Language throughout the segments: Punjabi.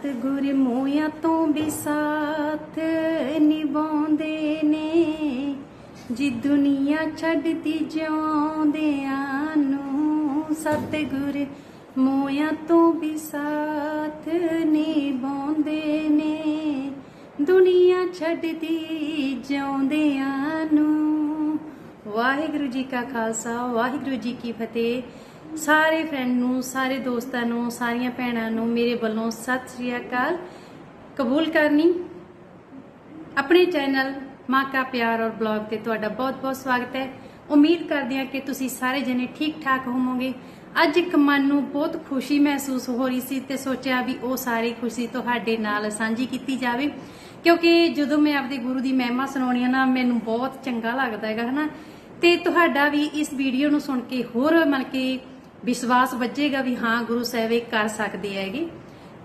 ਸਤਿਗੁਰ ਮੋਇਆ ਤੋਂ ਵੀ ਸਾਥ ਨਿਭਾਉਂਦੇ ਨੇ। ਜੀ ਦੁਨੀਆ ਛੱਡਦੀ ਜਿਉਂਦਿਆਂ ਨੂੰ ਸਤਿਗੁਰ ਮੋਇਆ ਤੋਂ ਵੀ ਸਾਥ ਨਿਭਾਉਂਦੇ ਨੇ। ਦੁਨੀਆ ਛੱਡਦੀ ਜਿਉਂਦਿਆਂ ਨੂੰ। ਵਾਹਿਗੁਰੂ ਜੀ ਕਾ ਖਾਲਸਾ, ਵਾਹਿਗੁਰੂ ਜੀ ਕੀ ਫਤਿਹ। ਸਾਰੇ ਫਰੈਂਡ ਨੂੰ, ਸਾਰੇ ਦੋਸਤਾਂ ਨੂੰ, ਸਾਰੀਆਂ ਭੈਣਾਂ ਨੂੰ, ਮੇਰੇ ਵੱਲੋਂ ਸਤਿ ਸ੍ਰੀ ਅਕਾਲ। ਕਬੂਲ ਕਰਨੀ, ਆਪਣੇ ਚੈਨਲ ਮਾਂ ਕਾ ਪਿਆਰ ਔਰ ਬਲੌਗ ਤੇ ਤੁਹਾਡਾ ਬਹੁਤ-ਬਹੁਤ ਸਵਾਗਤ ਹੈ। ਉਮੀਦ ਕਰਦੇ ਹਾਂ ਕਿ ਤੁਸੀਂ ਸਾਰੇ ਜਣੇ ਠੀਕ-ਠਾਕ ਹੋਵੋਗੇ। ਅੱਜ ਇੱਕ ਮਨ ਨੂੰ ਬਹੁਤ ਖੁਸ਼ੀ ਮਹਿਸੂਸ ਹੋ ਰਹੀ ਸੀ ਤੇ ਸੋਚਿਆ ਵੀ ਉਹ ਸਾਰੀ ਖੁਸ਼ੀ ਤੁਹਾਡੇ ਨਾਲ ਸਾਂਝੀ ਕੀਤੀ ਜਾਵੇ। ਕਿਉਂਕਿ ਜਦੋਂ ਮੈਂ ਆਪਦੇ ਗੁਰੂ ਦੀ ਮਹਿਮਾ ਸੁਣਾਉਣੀ ਆ ਨਾ, ਮੈਨੂੰ ਬਹੁਤ ਚੰਗਾ ਲੱਗਦਾ ਹੈਗਾ, ਹਨਾ? ਤੇ ਤੁਹਾਡਾ ਵੀ ਇਸ ਵੀਡੀਓ ਨੂੰ ਸੁਣ ਕੇ ਹੋਰ ਮਨ ਕੇ ਵਿਸ਼ਵਾਸ ਵੱਜੇਗਾ ਵੀ ਹਾਂ, ਗੁਰੂ ਸਾਹਿਬ ਇਹ ਕਰ ਸਕਦੇ ਹੈਗੇ।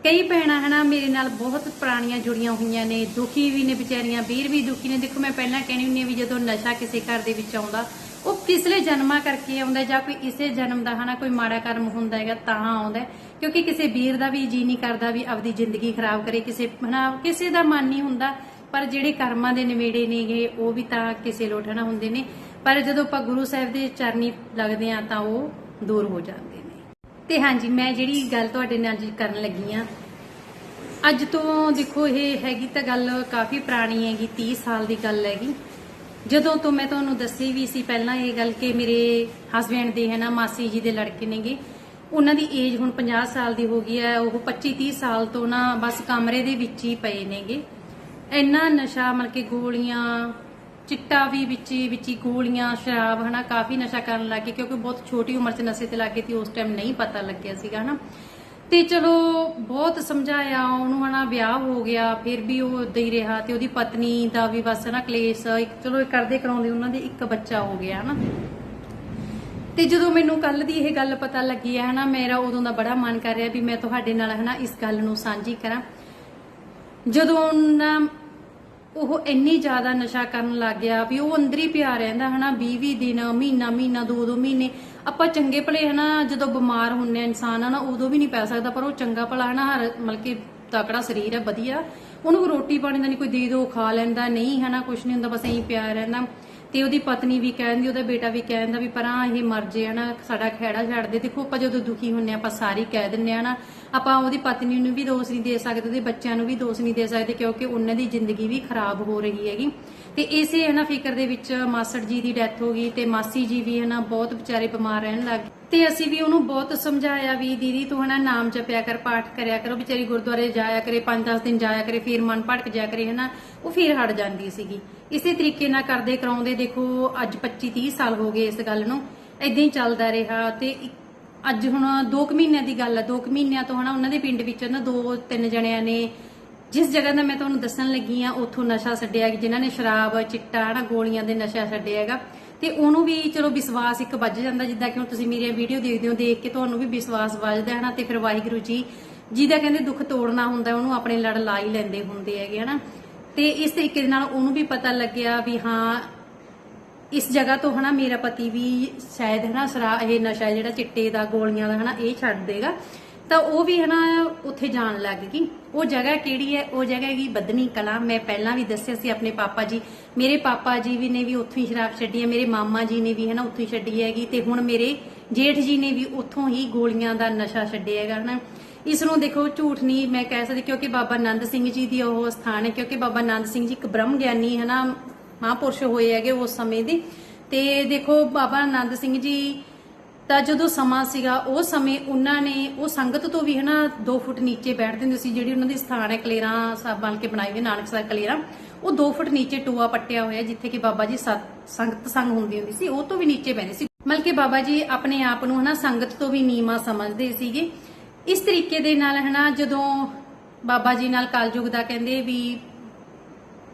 ਕਈ ਭੈਣਾਂ ਹਨਾ, ਮੇਰੇ ਨਾਲ ਬਹੁਤ ਪੁਰਾਣੀਆਂ ਜੁੜੀਆਂ ਹੋਈਆਂ ਨੇ, ਦੁਖੀ ਵੀ ਨੇ ਵਿਚਾਰੀਆਂ, ਵੀਰ ਵੀ ਦੁਖੀ ਨੇ। ਦੇਖੋ, ਮੈਂ ਪਹਿਲਾਂ ਕਹਿਣੀ ਹੁੰਦੀ ਵੀ ਜਦੋਂ ਨਸ਼ਾ ਕਿਸੇ ਘਰ ਦੇ ਵਿੱਚ ਆਉਂਦਾ, ਉਹ ਪਿਛਲੇ ਜਨਮਾਂ ਕਰਕੇ ਆਉਂਦਾ ਜਾਂ ਕੋਈ ਇਸੇ ਜਨਮ ਦਾ ਹਨਾ, ਕੋਈ ਮਾੜਾ ਕਰਮ ਹੁੰਦਾ ਹੈਗਾ, ਤਾਂ ਆਉਂਦਾ ਕਿਉਂਕਿ ਕਿਸੇ ਵੀਰ ਦਾ ਵੀ ਜੀ ਨਹੀਂ ਕਰਦਾ ਵੀ ਆਪਦੀ ਜ਼ਿੰਦਗੀ ਖਰਾਬ ਕਰੇ, ਕਿਸੇ ਹਨਾ, ਕਿਸੇ ਦਾ ਮਨ ਨਹੀਂ ਹੁੰਦਾ, ਪਰ ਜਿਹੜੇ ਕਰਮਾਂ ਦੇ ਨਿਵੇੜੇ ਨੇਗੇ, ਉਹ ਵੀ ਤਾਂ ਕਿਸੇ ਲੋਟ ਹਨਾ ਹੁੰਦੇ ਨੇ। ਪਰ ਜਦੋਂ ਆਪਾਂ ਗੁਰੂ ਸਾਹਿਬ ਦੇ ਚਰਨੀ ਲੱਗਦੇ ਆ ਤਾਂ ਉਹ ਦੂਰ ਹੋ ਜਾਂਦੇ ਨੇ। ਤੇ ਹਾਂਜੀ, ਮੈਂ ਜਿਹੜੀ ਗੱਲ ਤੁਹਾਡੇ ਨਾਲ ਕਰਨ ਲੱਗੀ ਆ, ਅੱਜ ਤੋਂ ਦੇਖੋ ਇਹ ਹੈਗੀ ਤਾਂ ਗੱਲ ਕਾਫੀ ਪੁਰਾਣੀ ਹੈਗੀ 30 ਸਾਲ ਦੀ ਗੱਲ ਹੈਗੀ। ਜਦੋਂ ਤੋਂ ਮੈਂ ਤੁਹਾਨੂੰ ਦੱਸੀ ਵੀ ਸੀ ਪਹਿਲਾਂ ਇਹ ਗੱਲ ਕਿ ਮੇਰੇ ਹਸਬੰਡ ਦੇ ਹੈ ਨਾ, ਮਾਸੀ ਜੀ ਦੇ ਲੜਕੇ ਨੇਗੇ। ਉਹਨਾਂ ਦੀ ਏਜ ਹੁਣ 50 ਸਾਲ ਦੀ ਹੋ ਗਈ ਹੈ, ਉਹ 25 30 ਸਾਲ ਤੋਂ ਨਾ ਬਸ ਕਮਰੇ ਦੇ ਵਿੱਚ ਹੀ ਪਏ ਨੇਗੇ। ਇੰਨਾ ਨਸ਼ਾ ਮਤਲਬ ਕਿ ਗੋਲੀਆਂ ਚਿੱਟਾ ਵੀ ਵਿੱਚ ਹੀ- ਗੋਲੀਆਂ, ਸ਼ਰਾਬ, ਹਨਾ, ਕਾਫੀ ਨਸ਼ਾ ਕਰਨ ਲੱਗੇ ਕਿਉਂਕਿ ਬਹੁਤ ਛੋਟੀ ਉਮਰ 'ਚ ਨਸ਼ੇ ਤੇ ਲੱਗੇ ਤੇ ਉਸ ਟਾਈਮ ਨਹੀਂ ਪਤਾ ਲੱਗਿਆ ਸੀਗਾ, ਹਨਾ। ਤੇ ਚਲੋ, ਬਹੁਤ ਸਮਝਾਇਆ ਉਹਨੂੰ, ਹਨਾ, ਵਿਆਹ ਹੋ ਗਿਆ, ਫਿਰ ਵੀ ਉਹ ਉਦਾਂ ਹੀ ਰਿਹਾ ਤੇ ਉਹਦੀ ਪਤਨੀ ਦਾ ਵੀ ਬਸ ਨਾ ਕਲੇਸ਼, ਇੱਕ ਚਲੋ, ਇਹ ਕਰਦੇ ਕਰਾਉਂਦੇ ਉਹਨਾਂ ਦੇ ਇੱਕ ਬੱਚਾ ਹੋ ਗਿਆ, ਹਨਾ। ਤੇ ਜਦੋਂ ਮੈਨੂੰ ਕੱਲ ਦੀ ਇਹ ਗੱਲ ਪਤਾ ਲੱਗੀ ਹੈ ਹਨਾ, ਮੇਰਾ ਉਦੋਂ ਦਾ ਬੜਾ ਮਨ ਕਰ ਰਿਹਾ ਵੀ ਮੈਂ ਤੁਹਾਡੇ ਨਾਲ, ਹਨਾ, ਇਸ ਗੱਲ ਨੂੰ ਸਾਂਝੀ ਕਰਾਂ। ਜਦੋਂ ਨਾ ਉਹ ਇੰਨੀ ਜ਼ਿਆਦਾ ਨਸ਼ਾ ਕਰਨ ਲੱਗ ਗਿਆ ਵੀ ਉਹ ਅੰਦਰ ਹੀ ਪਿਆ ਰਹਿੰਦਾ ਹਨਾ 20 20 ਦਿਨ, ਮਹੀਨਾ ਮਹੀਨਾ ਦੋ ਦੋ ਮਹੀਨੇ। ਆਪਾਂ ਚੰਗੇ ਭਲੇ ਹਨਾ, ਜਦੋਂ ਬਿਮਾਰ ਹੁੰਨੇ ਆ ਇਨਸਾਨ ਆ ਉਦੋਂ ਵੀ ਨਹੀਂ ਪੈ ਸਕਦਾ, ਪਰ ਉਹ ਚੰਗਾ ਭਲਾ ਹਨਾ, ਹਰ ਮਤਲਬ ਕਿ ਤਕੜਾ ਸਰੀਰ ਹੈ, ਵਧੀਆ। ਉਹਨੂੰ ਰੋਟੀ ਪਾਣੀ ਦਾ ਨਹੀਂ, ਕੋਈ ਦੇ ਦੋ, ਖਾ ਲੈਂਦਾ, ਨਹੀਂ ਹਨਾ, ਕੁਛ ਨਹੀਂ ਹੁੰਦਾ, ਬਸ ਐਂ ਪਿਆ ਰਹਿੰਦਾ। ਤੇ ਉਹਦੀ ਪਤਨੀ ਵੀ ਕਹਿੰਦੀ, ਉਹਦਾ ਬੇਟਾ ਵੀ ਕਹਿੰਦਾ ਵੀ ਪਰਾਂ ਇਹ ਮਰ ਜੇ ਹਨਾ, ਸਾਡਾ ਖਹਿੜਾ ਛੱਡ ਦੇ। ਦੇਖੋ, ਆਪਾਂ ਜਦੋਂ ਦੁਖੀ ਹੁੰਨੇ ਆ, ਆਪਾਂ ਸਾਰੀ ਕਹਿ ਦਿੰਨੇ ਆ ਨਾ ਆਪਾਂ ਉਹਦੀ ਪਤਨੀ ਨੂੰ ਵੀ ਦੋਸ਼ ਨਹੀਂ ਦੇ ਸਕਦੇ, ਉਹਦੇ ਬੱਚਿਆਂ ਨੂੰ ਵੀ ਦੋਸ਼ ਨਹੀਂ ਦੇ ਸਕਦੇ ਕਿਉਂਕਿ ਉਹਨਾਂ ਦੀ ਜ਼ਿੰਦਗੀ ਵੀ ਖਰਾਬ ਹੋ ਰਹੀ ਹੈਗੀ। ਤੇ ਇਸੇ ਹਨਾ ਫਿਕਰ ਦੇ ਵਿੱਚ ਮਾਸੜ ਜੀ ਦੀ ਡੈਥ ਹੋ ਗਈ ਤੇ ਮਾਸੀ ਜੀ ਵੀ ਹਨਾ ਬਹੁਤ ਵਿਚਾਰੇ ਬਿਮਾਰ ਰਹਿਣ ਲੱਗ ਗਏ। ਤੇ ਅਸੀਂ ਵੀ ਉਹਨੂੰ ਬਹੁਤ ਸਮਝਾਇਆ ਵੀ ਦੀਦੀ ਤੂੰ ਹਨਾ ਨਾਮ ਜਪਿਆ ਕਰ, ਪਾਠ ਕਰਿਆ ਕਰੋ, ਵਿਚਾਰੀ ਗੁਰਦੁਆਰੇ ਜਾਇਆ ਕਰੇ 5-10 ਦਿਨ ਜਾਇਆ ਕਰੇ, ਫਿਰ ਮਨ ਭਟਕ ਜਾਇਆ ਕਰੇ ਹਨਾ ਉਹ ਫਿਰ ਹਟ ਜਾਂਦੀ ਸੀਗੀ। ਇਸੇ ਤਰੀਕੇ ਨਾਲ ਕਰਦੇ ਕਰਾਉਂਦੇ, ਦੇਖੋ ਅੱਜ 25-30 ਸਾਲ ਹੋ ਗਏ ਇਸ ਗੱਲ ਨੂੰ ਇਦਾਂ ਹੀ ਚੱਲਦਾ ਰਿਹਾ ਤੇ ਅੱਜ ਹੁਣ 2 ਮਹੀਨਿਆਂ ਦੀ ਗੱਲ ਹੈ 2 ਮਹੀਨਿਆਂ ਤੋਂ ਹਨਾ ਉਹਨਾਂ ਦੇ ਪਿੰਡ ਵਿੱਚ ਨਾ ਦੋ ਤਿੰਨ ਜਣਿਆਂ ਨੇ ਜਿਸ ਜਗ੍ਹਾ ਦਾ ਮੈਂ ਤੁਹਾਨੂੰ ਦੱਸਣ ਲੱਗੀ ਆ, ਉੱਥੋਂ ਨਸ਼ਾ ਛੱਡਿਆ ਜਿਨ੍ਹਾਂ ਨੇ ਸ਼ਰਾਬ, ਚਿੱਟਾ ਹਨਾ ਗੋਲੀਆਂ ਦੇ ਨਸ਼ਾ ਛੱਡਿਆ ਹੈਗਾ। ਤੇ ਉਹਨੂੰ ਵੀ ਚਲੋ ਵਿਸ਼ਵਾਸ ਇੱਕ ਵੱਜ ਜਾਂਦਾ ਜਿੱਦਾਂ ਕਿ ਹੁਣ ਤੁਸੀਂ ਮੇਰੀਆਂ ਵੀਡੀਓ ਦੇਖਦੇ ਹੋ, ਦੇਖ ਕੇ ਤੁਹਾਨੂੰ ਵੀ ਵਿਸ਼ਵਾਸ ਵੱਜਦਾ ਹਨਾ ਤੇ ਫਿਰ ਵਾਹਿਗੁਰੂ ਜੀ, ਜਿਹਦਾ ਕਹਿੰਦੇ ਦੁੱਖ ਤੋੜਨਾ ਹੁੰਦਾ, ਉਹਨੂੰ ਆਪਣੇ ਲੜ ਲਾ ਹੀ ਲੈਂਦੇ ਹੁੰਦੇ ਹੈਗੇ ਹਨਾ। ਤੇ ਇਸ ਤਰੀਕੇ ਦੇ ਨਾਲ ਉਹਨੂੰ ਵੀ ਪਤਾ ਲੱਗਿਆ ਵੀ ਹਾਂ ਇਸ ਜਗ੍ਹਾ ਤੋਂ ਹਨਾ ਮੇਰਾ ਪਤੀ ਵੀ ਸ਼ਾਇਦ ਹਨਾ ਸਰਾ ਇਹ ਨਸ਼ਾ ਜਿਹੜਾ ਚਿੱਟੇ ਦਾ, ਗੋਲੀਆਂ ਦਾ ਹਨਾ ਇਹ ਛੱਡ ਦੇਗਾ। ਤਾਂ ਉਹ ਵੀ ਹਨਾ ਉੱਥੇ ਜਾਣ ਲੱਗ ਗਈ। ਉਹ ਜਗ੍ਹਾ ਕਿਹੜੀ ਹੈ? ਉਹ ਜਗ੍ਹਾ ਹੈਗੀ ਬਦਨੀ ਕਲਾ। ਮੈਂ ਪਹਿਲਾਂ ਵੀ ਦੱਸਿਆ ਸੀ ਆਪਣੇ ਪਾਪਾ ਜੀ। ਮੇਰੇ ਪਾਪਾ ਜੀ ਵੀ ਨੇ ਵੀ ਉੱਥੋਂ ਹੀ ਸ਼ਰਾਬ ਛੱਡੀ ਹੈ ਮੇਰੇ ਮਾਮਾ ਜੀ ਨੇ ਵੀ ਹਨਾ ਉੱਥੋਂ ਹੀ ਛੱਡੀ ਹੈਗੀ। ਤੇ ਹੁਣ ਮੇਰੇ ਜੇਠ ਜੀ ਨੇ ਵੀ ਉੱਥੋਂ ਹੀ ਗੋਲੀਆਂ ਦਾ ਨਸ਼ਾ ਛੱਡਿਆ ਹੈਗਾ ਹਨਾ। ਇਸ ਨੂੰ ਦੇਖੋ ਝੂਠ ਨਹੀਂ ਮੈਂ ਕਹਿ ਸਕਦੀ ਕਿਉਂਕਿ ਬਾਬਾ ਨੰਦ ਸਿੰਘ ਜੀ ਦੀ ਉਹ ਸਥਾਨ ਹੈ। ਕਿਉਂਕਿ ਬਾਬਾ ਨੰਦ ਸਿੰਘ ਜੀ ਇੱਕ ਬ੍ਰਹਮ ਗਿਆਨੀ ਹਨਾ ਮਹਾਂਪੁਰਸ਼ ਹੋਏ ਹੈਗੇ ਉਸ ਸਮੇਂ ਦੇ। ਤੇ ਦੇਖੋ ਬਾਬਾ ਆਨੰਦ ਸਿੰਘ ਜੀ ਤਾਂ ਜਦੋਂ ਸਮਾਂ ਸੀਗਾ, ਉਹ ਸਮੇਂ ਉਹਨਾਂ ਨੇ ਉਹ ਸੰਗਤ ਤੋਂ ਵੀ ਹਨਾ 2 ਫੁੱਟ ਨੀਚੇ ਬੈਠਦੇ ਹੁੰਦੇ ਸੀ, ਜਿਹੜੀ ਉਹਨਾਂ ਦੀ ਸਥਾਨ ਹੈ ਕਲੇਰਾਂ ਸਾਹਿਬ ਬਣ ਕੇ ਬਣਾਈ ਹੋਈ ਨਾਨਕ ਸਾਹਿਬ ਕਲੇਰਾਂ। ਉਹ 2 ਫੁੱਟ ਨੀਚੇ ਟੋਆ ਪੱਟਿਆ ਹੋਇਆ, ਜਿੱਥੇ ਕਿ ਬਾਬਾ ਜੀ ਸੰਗਤ ਸੰਗ ਹੁੰਦੀ ਹੁੰਦੀ ਸੀ, ਉਹ ਤੋਂ ਵੀ ਨੀਚੇ ਬੈਠਦੇ ਸੀ। ਮਤਲਬ ਬਾਬਾ ਜੀ ਆਪਣੇ ਆਪ ਨੂੰ ਹਨਾ ਸੰਗਤ ਤੋਂ ਵੀ ਨੀਮਾ ਸਮਝਦੇ ਸੀਗੇ। ਇਸ ਤਰੀਕੇ ਦੇ ਨਾਲ ਹਨਾ ਜਦੋਂ ਬਾਬਾ ਜੀ ਨਾਲ ਕਲਯੁਗ ਦਾ ਕਹਿੰਦੇ ਵੀ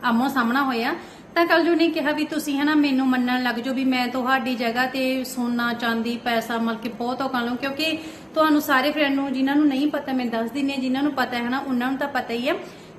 ਆਮੋ ਸਾਹਮਣਾ ਹੋਇਆ ਤਾਂ ਕਲਯੁਗ ਨੇ ਕਿਹਾ ਵੀ ਤੁਸੀਂ ਹਨਾ ਮੈਨੂੰ ਮੰਨਣ ਲੱਗ ਜਾਓ ਵੀ ਮੈਂ ਤੁਹਾਡੀ ਜਗ੍ਹਾ ਤੇ ਸੋਨਾ, ਚਾਂਦੀ, ਪੈਸਾ ਮਲ ਕੇ ਬਹੁਤ ਔਕਾ ਲਵਾਂ, ਕਿਉਂਕਿ ਤੁਹਾਨੂੰ ਸਾਰੇ ਫਰੈਂਡ ਨੂੰ, ਜਿਨ੍ਹਾਂ ਨੂੰ ਨਹੀਂ ਪਤਾ, ਮੈਂ ਦੱਸ ਦਿੰਨੀ ਜਿਨ੍ਹਾਂ ਨੂੰ ਪਤਾ ਹੈ ਹਨਾ, ਉਹਨਾਂ ਨੂੰ ਤਾਂ ਪਤਾ ਹੀ ਹੈ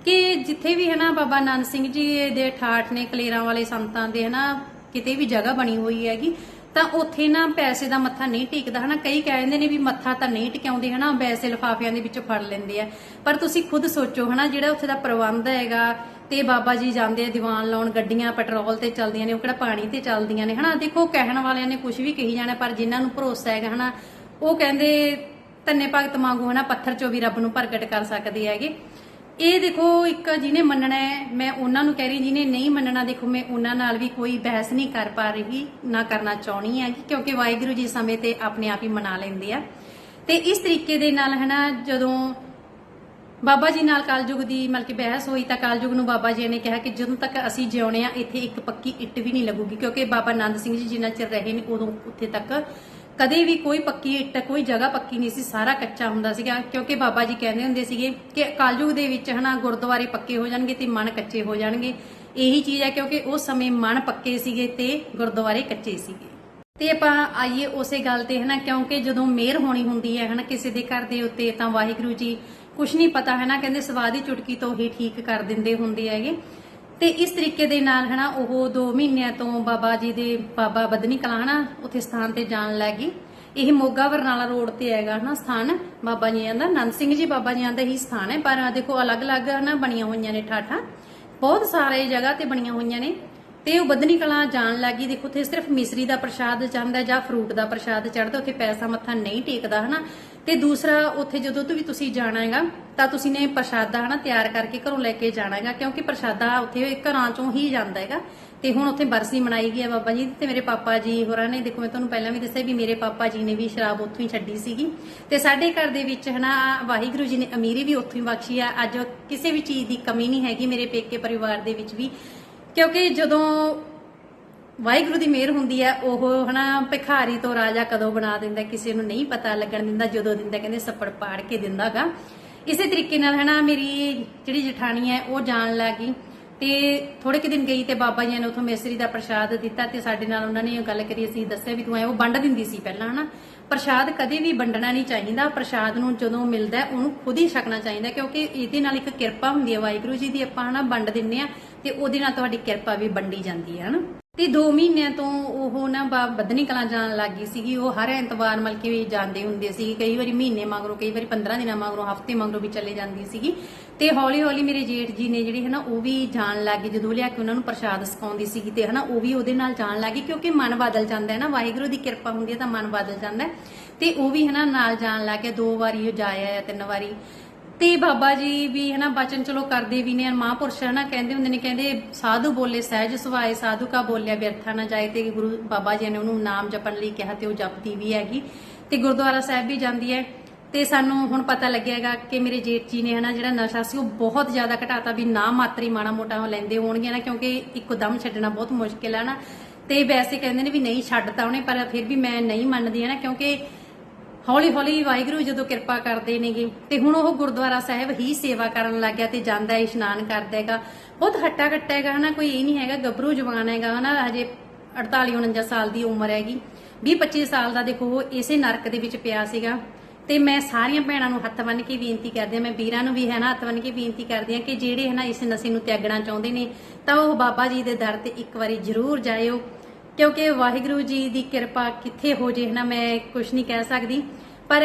ਕਿ ਜਿੱਥੇ ਵੀ ਹਨਾ ਬਾਬਾ ਨਾਨਕ ਸਿੰਘ ਜੀ ਦੇ ਠਾਠ ਨੇ, ਕਲੇਰਾਂ ਵਾਲੇ ਸੰਤਾਂ ਦੇ ਹਨਾ, ਕਿਤੇ ਵੀ ਜਗ੍ਹਾ ਬਣੀ ਹੋਈ ਹੈਗੀ, ਤਾਂ ਉੱਥੇ ਨਾ ਪੈਸੇ ਦਾ ਮੱਥਾ ਨਹੀਂ ਟੇਕਦਾ ਹਨਾ। ਕਈ ਕਹਿੰਦੇ ਨੇ ਵੀ ਮੱਥਾ ਤਾਂ ਨਹੀਂ ਟਿਕਾਉਂਦੇ ਹਨਾ ਵੈਸੇ ਲਿਫਾਫਿਆਂ ਦੇ ਵਿੱਚੋਂ ਫੜ ਲੈਂਦੇ ਆ। ਪਰ ਤੁਸੀਂ ਖੁਦ ਸੋਚੋ ਹਨਾ, ਜਿਹੜਾ ਉੱਥੇ ਦਾ ਪ੍ਰਬੰਧ ਹੈਗਾ ਤੇ ਬਾਬਾ ਜੀ ਜਾਂਦੇ ਆ, ਦੀਵਾਨ ਲਾਉਣ, ਗੱਡੀਆਂ, ਪੈਟਰੋਲ ਤੇ ਚੱਲਦੀਆਂ ਨੇ, ਉਹ ਕਿਹੜਾ ਪਾਣੀ ਤੇ ਚੱਲਦੀਆਂ ਨੇ, ਹਨਾ? ਦੇਖੋ, ਕਹਿਣ ਵਾਲਿਆਂ ਨੇ ਕੁਝ ਵੀ ਕਹੀ ਜਾਣਾ, ਪਰ ਜਿਨ੍ਹਾਂ ਨੂੰ ਭਰੋਸਾ ਹੈਗਾ, ਹਨਾ, ਉਹ ਕਹਿੰਦੇ ਤੰਨੇ ਭਗਤ ਵਾਂਗੂ, ਹਨਾ, ਪੱਥਰ ਚੋਂ ਵੀ ਰੱਬ ਨੂੰ ਪ੍ਰਗਟ ਕਰ ਸਕਦੇ ਹੈਗੇ। ਇਹ ਦੇਖੋ, ਇੱਕ ਜਿਹਨੇ ਮੰਨਣਾ ਹੈ, ਮੈਂ ਉਹਨਾਂ ਨੂੰ ਕਹਿ ਰਹੀ ਜਿਹਨੇ ਨਹੀਂ ਮੰਨਣਾ, ਦੇਖੋ, ਮੈਂ ਉਹਨਾਂ ਨਾਲ ਵੀ ਕੋਈ ਬਹਿਸ ਨਹੀਂ ਕਰ ਪਾ ਰਹੀ, ਨਾ ਕਰਨਾ ਚਾਹਣੀ ਹੈ, ਕਿਉਂਕਿ ਵਾਹਿਗੁਰੂ ਜੀ ਸਮੇਂ ਤੇ ਆਪਣੇ ਆਪ ਹੀ ਮਨਾ ਲੈਂਦੇ ਆ। ਤੇ ਇਸ ਤਰੀਕੇ ਦੇ ਨਾਲ, ਹਨਾ, ਜਦੋਂ ਬਾਬਾ ਜੀ ਨਾਲ ਕਾਲਯੁਗ ਦੀ ਮਤਲਬ ਕਿ ਬਹਿਸ ਹੋਈ ਤਾਂ ਕਾਲਯੁਗ ਨੂੰ ਬਾਬਾ ਜੀ ਨੇ ਕਿਹਾ ਕਿ ਜਦੋਂ ਤੱਕ ਅਸੀਂ ਜਿਉਣੇ ਆ, ਇੱਥੇ ਇੱਕ ਪੱਕੀ ਇੱਟ ਵੀ ਨਹੀਂ ਲੱਗੂਗੀ, ਕਿਉਂਕਿ ਬਾਬਾ ਆਨੰਦ ਸਿੰਘ ਜੀ ਜਿੰਨਾ ਚਿਰ ਰਹੇ ਨੇ ਉਦੋਂ ਉੱਥੇ ਤੱਕ ਕਦੇ ਵੀ ਕੋਈ ਪੱਕੀ ਇੱਟ, ਕੋਈ ਜਗ੍ਹਾ ਪੱਕੀ ਨਹੀਂ ਸੀ, ਸਾਰਾ ਕੱਚਾ ਹੁੰਦਾ ਸੀਗਾ, ਕਿਉਂਕਿ ਬਾਬਾ ਜੀ ਕਹਿੰਦੇ ਹੁੰਦੇ ਸੀਗੇ ਕਿ ਕਾਲਯੁਗ ਦੇ ਵਿੱਚ ਹਨਾ ਗੁਰਦੁਆਰੇ ਪੱਕੇ ਹੋ ਜਾਣਗੇ ਤੇ ਮਨ ਕੱਚੇ ਹੋ ਜਾਣਗੇ। ਇਹੀ ਚੀਜ਼ ਹੈ ਕਿਉਂਕਿ ਉਸ ਸਮੇਂ ਮਨ ਪੱਕੇ ਸੀਗੇ ਤੇ ਗੁਰਦੁਆਰੇ ਕੱਚੇ ਸੀਗੇ। ਤੇ ਆਪਾਂ ਆਈਏ ਉਸੇ ਗੱਲ ਤੇ ਹਨਾ, ਕਿਉਂਕਿ ਜਦੋਂ ਮਿਹਰ ਹੋਣੀ ਹੁੰਦੀ ਹੈ ਹਨਾ ਕਿਸੇ ਦੇ ਘਰ ਦੇ ਉੱਤੇ ਤਾਂ ਵਾਹਿਗੁਰੂ ਜੀ ਕੁਛ ਨਹੀਂ ਪਤਾ ਹੈ ਨਾ ਕਹਿੰਦੇ ਸਵਾਦ ਦੀ ਚੁਟਕੀ ਤੋਂ ਹੀ ਠੀਕ ਕਰ ਦਿੰਦੇ ਹੁੰਦੇ ਹੈਗੇ। ਤੇ ਇਸ ਤਰੀਕੇ ਦੇ ਨਾਲ, ਹਨਾ, ਉਹ 2 ਮਹੀਨਿਆਂ ਤੋਂ ਬਾਬਾ ਜੀ ਦੇ ਬਾਬਾ ਬਦਨੀ ਕਲਾਂ, ਹਨਾ, ਉੱਥੇ ਸਥਾਨ ਤੇ ਜਾਣ ਲੱਗੀ ਇਹ ਮੋਗਾ ਬਰਨਾਲਾ ਰੋਡ ਤੇ ਹੈਗਾ, ਹਨਾ, ਸਥਾਨ। ਬਾਬਾ ਜੀਆਂ ਦਾ ਨੰਦ ਸਿੰਘ ਜੀ, ਬਾਬਾ ਜੀਆਂ ਦਾ ਹੀ ਸਥਾਨ ਹੈ। ਪਰ ਦੇਖੋ, ਅਲੱਗ-ਅਲੱਗ, ਹਨਾ, ਬਣੀਆਂ ਹੋਈਆਂ ਨੇ ਠਾਠਾਂ। ਬਹੁਤ ਸਾਰੇ ਜਗ੍ਹਾ ਤੇ ਬਣੀਆਂ ਹੋਈਆਂ ਨੇ। ਤੇ ਉਹ ਬਦਨੀ ਕਲਾ ਜਾਣ ਲੱਗੀ ਦੇਖੋ, ਉੱਥੇ ਸਿਰਫ ਮਿਸਰੀ ਦਾ ਪ੍ਰਸ਼ਾਦ ਜਾਂਦਾ ਜਾਂ ਫਰੂਟ ਦਾ ਪ੍ਰਸ਼ਾਦ ਚੜਦਾ ਉੱਥੇ ਪੈਸਾ ਮੱਥਾ ਨਹੀਂ ਟੇਕਦਾ, ਹਨਾ। ਤੇ ਦੂਸਰਾ, ਉੱਥੇ ਜਦੋਂ ਤੋਂ ਵੀ ਤੁਸੀਂ ਜਾਣਾ ਹੈਗਾ, ਤਾਂ ਤੁਸੀਂ ਨੇ ਪ੍ਰਸ਼ਾਦਾ ਹਨਾ ਤਿਆਰ ਕਰਕੇ ਘਰੋਂ ਲੈ ਕੇ ਜਾਣਾ ਹੈਗਾ, ਕਿਉਂਕਿ ਪ੍ਰਸ਼ਾਦਾ ਉੱਥੇ ਘਰਾਂ ਚੋਂ ਹੀ ਜਾਂਦਾ ਹੈਗਾ। ਤੇ ਹੁਣ ਉੱਥੇ ਬਰਸੀ ਮਨਾਈ ਗਈ ਹੈ ਬਾਬਾ ਜੀ ਤੇ ਮੇਰੇ ਪਾਪਾ ਜੀ ਹੋਰਾਂ ਨੇ, ਦੇਖੋ ਮੈਂ ਤੁਹਾਨੂੰ ਪਹਿਲਾਂ ਵੀ ਦੱਸਿਆ ਵੀ ਮੇਰੇ ਪਾਪਾ ਜੀ ਨੇ ਵੀ ਸ਼ਰਾਬ ਉੱਥੋਂ ਹੀ ਛੱਡੀ ਸੀਗੀ। ਤੇ ਸਾਡੇ ਘਰ ਦੇ ਵਿੱਚ ਹਨਾ ਵਾਹਿਗੁਰੂ ਜੀ ਨੇ ਅਮੀਰੀ ਵੀ ਉੱਥੋਂ ਹੀ ਬਖਸ਼ੀ ਆ। ਅੱਜ ਕਿਸੇ ਵੀ ਚੀਜ਼ ਦੀ ਕਮੀ ਨਹੀਂ ਹੈਗੀ ਮੇਰੇ ਪੇਕੇ ਪਰਿਵਾਰ ਦੇ ਵਿੱਚ ਵੀ। ਕਿਉਂਕਿ ਜਦੋਂ ਵਾਹਿਗੁਰੂ ਦੀ ਮਿਹਰ ਹੁੰਦੀ ਹੈ ਉਹ ਹਨਾ ਭਿਖਾਰੀ ਤੋਂ ਰਾਜਾ ਕਦੋਂ ਬਣਾ ਦਿੰਦਾ ਕਿਸੇ ਨੂੰ ਨਹੀਂ ਪਤਾ ਲੱਗਣ ਦਿੰਦਾ ਜਦੋਂ ਦਿੰਦਾ ਕਹਿੰਦੇ ਸੱਪੜ ਪਾੜ ਕੇ ਦਿੰਦਾਗਾ। ਇਸੇ ਤਰੀਕੇ ਨਾਲ ਹਨਾ ਮੇਰੀ ਜਿਹੜੀ ਜਠਾਣੀ ਹੈ ਉਹ ਜਾਣ ਲੱਗੀ ਤੇ ਥੋੜੇ ਕਿ ਦਿਨ ਗਈ ਤੇ ਬਾਬਾ ਜੀ ਨੇ ਉਥੋਂ ਮਿਸਰੀ ਦਾ ਪ੍ਰਸ਼ਾਦ ਦਿੱਤਾ ਤੇ ਸਾਡੇ ਨਾਲ ਉਹਨਾਂ ਨੇ ਗੱਲ ਕਰੀ ਅਸੀਂ ਦੱਸਿਆ ਵੀ ਤੂੰ ਐ ਉਹ ਵੰਡ ਦਿੰਦੀ ਸੀ ਪਹਿਲਾਂ ਹਨਾ। ਪ੍ਰਸ਼ਾਦ ਕਦੇ ਵੀ ਵੰਡਣਾ ਨਹੀਂ ਚਾਹੀਦਾ ਪ੍ਰਸ਼ਾਦ ਨੂੰ ਜਦੋਂ ਮਿਲਦਾ ਹੈ, ਉਹਨੂੰ ਖੁਦ ਹੀ ਛਕਣਾ ਚਾਹੀਦਾ ਕਿਉਂਕਿ ਇਹਦੇ ਨਾਲ ਇੱਕ ਕਿਰਪਾ ਹੁੰਦੀ ਹੈ ਵਾਹਿਗੁਰੂ ਜੀ ਦੀ ਆਪਾਂ ਹਨਾ ਵੰਡ ਦਿੰਨੇ ਆ ਤੇ ਉਹਦੇ ਨਾਲ ਤੁਹਾਡੀ ਕਿਰਪਾ ਵੀ ਵੰਡੀ ਜਾਂਦੀ ਹੈ ਹਨਾ। ਤੇ 2 ਮਹੀਨਿਆਂ ਤੋਂ ਉਹ ਨਾ ਬਾ- ਬਦਨੀ ਕਲਾਂ ਜਾਣ ਲੱਗੀ ਸੀਗੀ। ਉਹ ਹਰ ਐਤਵਾਰ ਮਤਲਬ ਵੀ ਜਾਂਦੇ ਹੁੰਦੇ ਸੀ ਕਈ ਵਾਰੀ ਮਹੀਨੇ ਮਗਰੋਂ, ਕਈ ਵਾਰੀ 15 ਦਿਨਾਂ ਮਗਰੋਂ, ਹਫ਼ਤੇ ਮਗਰੋਂ ਵੀ ਚਲੇ ਜਾਂਦੀ ਸੀਗੀ। ਤੇ ਹੌਲੀ ਹੌਲੀ ਮੇਰੇ ਜੇਠ ਜੀ ਨੇ ਜਿਹੜੀ ਹਨਾ ਉਹ ਵੀ ਜਾਣ ਲੱਗੇ। ਜਦੋਂ ਲਿਆ ਕੇ ਉਹਨਾਂ ਨੂੰ ਪ੍ਰਸ਼ਾਦ ਸਿਖਾਉਂਦੀ ਸੀਗੀ ਤੇ ਹਨਾ, ਉਹ ਵੀ ਉਹਦੇ ਨਾਲ ਜਾਣ ਲੱਗੀ ਕਿਉਂਕਿ ਮਨ ਬਦਲ ਜਾਂਦਾ ਹੈ ਨਾ। ਵਾਹਿਗੁਰੂ ਦੀ ਕਿਰਪਾ ਹੁੰਦੀ ਹੈ ਤਾਂ ਮਨ ਬਦਲ ਜਾਂਦਾ ਹੈ। ਤੇ ਉਹ ਵੀ ਹਨਾ, ਨਾਲ ਜਾਣ ਲੱਗ ਗਿਆ। ਦੋ ਵਾਰੀ ਉਹ ਜਾਇਆ, ਤਿੰਨ ਵਾਰੀ। ਤੇ ਬਾਬਾ ਜੀ ਵੀ ਹਨਾ ਬਚਨ ਚਲੋ ਕਰਦੇ ਵੀ ਨੇ, ਮਹਾਂਪੁਰਸ਼ ਹਨਾ ਕਹਿੰਦੇ ਹੁੰਦੇ ਨੇ, ਕਹਿੰਦੇ ਸਾਧੂ ਬੋਲੇ ਸਹਿਜ ਸੁਭਾਏ, ਸਾਧੂ ਕਾ ਬੋਲਿਆ ਵਿਅਰਥਾ ਨਾ ਜਾਏ, ਤੇ ਗੁਰੂ ਬਾਬਾ ਜੀ ਨੇ ਉਹਨੂੰ ਨਾਮ ਜਪਣ ਲਈ ਕਿਹਾ ਤੇ ਉਹ ਜਪਦੀ ਵੀ ਹੈਗੀ। ਤੇ ਗੁਰਦੁਆਰਾ ਸਾਹਿਬ ਵੀ ਜਾਂਦੀ ਹੈ। ਤੇ ਸਾਨੂੰ ਹੁਣ ਪਤਾ ਲੱਗਿਆਗਾ ਕਿ ਮੇਰੇ ਜੇਠ ਜੀ ਨੇ ਹਨਾ ਜਿਹੜਾ ਨਸ਼ਾ ਸੀ, ਉਹ ਬਹੁਤ ਜ਼ਿਆਦਾ ਘਟਾਤਾ ਵੀ ਨਾ ਮਾਤਰੀ ਮਾੜਾ ਮੋਟਾ ਉਹ ਲੈਂਦੇ ਹੋਣਗੇ ਨਾ, ਕਿਉਂਕਿ ਇੱਕੋ ਦਮ ਛੱਡਣਾ ਬਹੁਤ ਮੁਸ਼ਕਿਲ ਹੈ ਨਾ। ਤੇ ਵੈਸੇ ਕਹਿੰਦੇ ਨੇ ਵੀ ਨਹੀਂ ਛੱਡਤਾ ਉਹਨੇ, ਪਰ ਫਿਰ ਵੀ ਮੈਂ ਨਹੀਂ ਮੰਨਦੀ ਹੈ ਨਾ, ਕਿਉਂਕਿ ਹੌਲੀ ਹੌਲੀ ਵਾਹਿਗੁਰੂ ਜਦੋਂ ਕਿਰਪਾ ਕਰਦੇ ਨੇਗੇ, ਤੇ ਹੁਣ ਉਹ ਗੁਰਦੁਆਰਾ ਸਾਹਿਬ ਹੀ ਸੇਵਾ ਕਰਨ ਲੱਗ ਗਿਆ ਤੇ ਜਾਂਦਾ ਹੈ ਇਸ਼ਨਾਨ ਕਰਦਾ ਹੈਗਾ। ਬਹੁਤ ਹੱਟਾ ਕੱਟਾ ਹੈਗਾ, ਹਨਾ, ਕੋਈ ਇਹ ਨਹੀਂ ਹੈਗਾ, ਗੱਭਰੂ ਜਵਾਨ ਹੈਗਾ, ਹਨਾ, ਹਜੇ 48 49 ਸਾਲ ਦੀ ਉਮਰ ਹੈਗੀ। 20 25 ਸਾਲ ਦਾ ਦੇਖੋ, ਉਹ ਇਸੇ ਨਰਕ ਦੇ ਵਿੱਚ ਪਿਆ ਸੀਗਾ। ਤੇ ਮੈਂ ਸਾਰੀਆਂ ਭੈਣਾਂ ਨੂੰ ਹੱਥ ਬੰਨ ਕੇ ਬੇਨਤੀ ਕਰਦੀ ਹਾਂ, ਮੈਂ ਵੀਰਾਂ ਨੂੰ ਵੀ ਹੈ ਨਾ ਹੱਥ ਬੰਨ ਕੇ ਬੇਨਤੀ ਕਰਦੀ ਆ ਕਿ ਜਿਹੜੇ ਹੈ ਨਾ ਇਸ ਨਸ਼ੇ ਨੂੰ ਤਿਆਗਣਾ ਚਾਹੁੰਦੇ ਨੇ, ਤਾਂ ਉਹ ਬਾਬਾ ਜੀ ਦੇ ਦਰ ਤੇ ਇੱਕ ਵਾਰੀ ਜ਼ਰੂਰ ਜਾਇਓ। ਕਿਉਂਕਿ ਵਾਹਿਗੁਰੂ ਜੀ ਦੀ ਕਿਰਪਾ ਕਿੱਥੇ ਹੋ ਜੇ ਹਨਾ, ਮੈਂ ਕੁਝ ਨਹੀਂ ਕਹਿ ਸਕਦੀ। ਪਰ